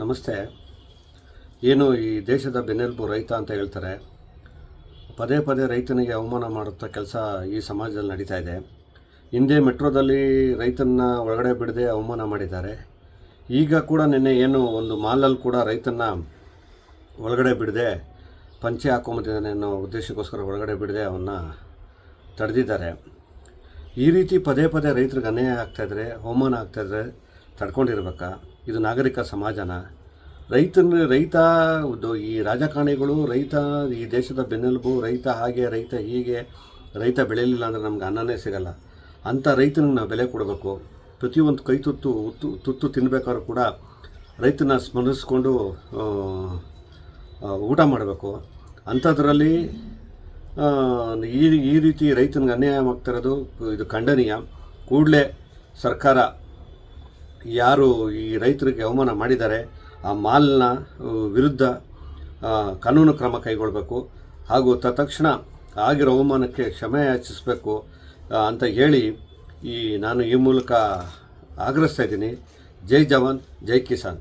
ನಮಸ್ತೆ. ಏನು ಈ ದೇಶದ ಬೆನ್ನೆಲುಬು ರೈತ ಅಂತ ಹೇಳ್ತಾರೆ. ಪದೇ ಪದೇ ರೈತನಿಗೆ ಅವಮಾನ ಮಾಡುತ್ತಾ ಕೆಲಸ ಈ ಸಮಾಜದಲ್ಲಿ ನಡೀತಾ ಇದೆ. ಹಿಂದೆ ಮೆಟ್ರೋದಲ್ಲಿ ರೈತನ ಒಳಗಡೆ ಬಿಡದೆ ಅವಮಾನ ಮಾಡಿದ್ದಾರೆ. ಈಗ ಕೂಡ ನಿನ್ನೆ ಏನು ಒಂದು ಮಾಲಲ್ಲಿ ಕೂಡ ರೈತನ ಒಳಗಡೆ ಬಿಡದೆ ಪಂಚೆ ಹಾಕೊಂಬತ್ತಿದ್ದಾನೆ ಅನ್ನೋ ಉದ್ದೇಶಕ್ಕೋಸ್ಕರ ಒಳಗಡೆ ಬಿಡದೆ ಅವನ್ನ ತಡೆದಿದ್ದಾರೆ. ಈ ರೀತಿ ಪದೇ ಪದೇ ರೈತರಿಗೆ ಅನ್ಯಾಯ ಆಗ್ತಾಯಿದ್ರೆ ಅವಮಾನ ಆಗ್ತಾಯಿದ್ರೆ ತಡ್ಕೊಂಡಿರ್ಬೇಕಾ? ಇದು ನಾಗರಿಕ ಸಮಾಜನ. ರೈತನ ರೈತ ಈ ರಾಜಕಾರಣಿಗಳು, ರೈತ ಈ ದೇಶದ ಬೆನ್ನೆಲುಬು, ರೈತ ಹಾಗೆ, ರೈತ ಹೀಗೆ, ರೈತ ಬೆಳೆಯಲಿಲ್ಲ ಅಂದರೆ ನಮ್ಗೆ ಅನ್ನನೇ ಸಿಗಲ್ಲ. ಅಂಥ ರೈತನಿಗೆ ನಾವು ಬೆಲೆ ಕೊಡಬೇಕು. ಪ್ರತಿಯೊಂದು ಕೈ ತುತ್ತು ತುತ್ತು ತಿನ್ನಬೇಕಾದ್ರೂ ಕೂಡ ರೈತನ ಸ್ಮರಿಸ್ಕೊಂಡು ಊಟ ಮಾಡಬೇಕು. ಅಂಥದ್ರಲ್ಲಿ ಈ ಈ ರೀತಿ ರೈತನಿಗೆ ಅನ್ಯಾಯ ಆಗ್ತಿರೋದು ಇದು ಖಂಡನೀಯ. ಕೂಡಲೇ ಸರ್ಕಾರ ಯಾರು ಈ ರೈತರಿಗೆ ಅವಮಾನ ಮಾಡಿದ್ದಾರೆ ಆ ಮಾಲ್ನ ವಿರುದ್ಧ ಕಾನೂನು ಕ್ರಮ ಕೈಗೊಳ್ಳಬೇಕು ಹಾಗೂ ತತ್ಕ್ಷಣ ಆಗಿರೋ ಅವಮಾನಕ್ಕೆ ಕ್ಷಮೆ ಯಾಚಿಸಬೇಕು ಅಂತ ಹೇಳಿ ಈ, ನಾನು ಈ ಮೂಲಕ ಆಗ್ರಹಿಸ್ತಾ ಇದ್ದೀನಿ. ಜೈ ಜವಾನ್, ಜೈ ಕಿಸಾನ್.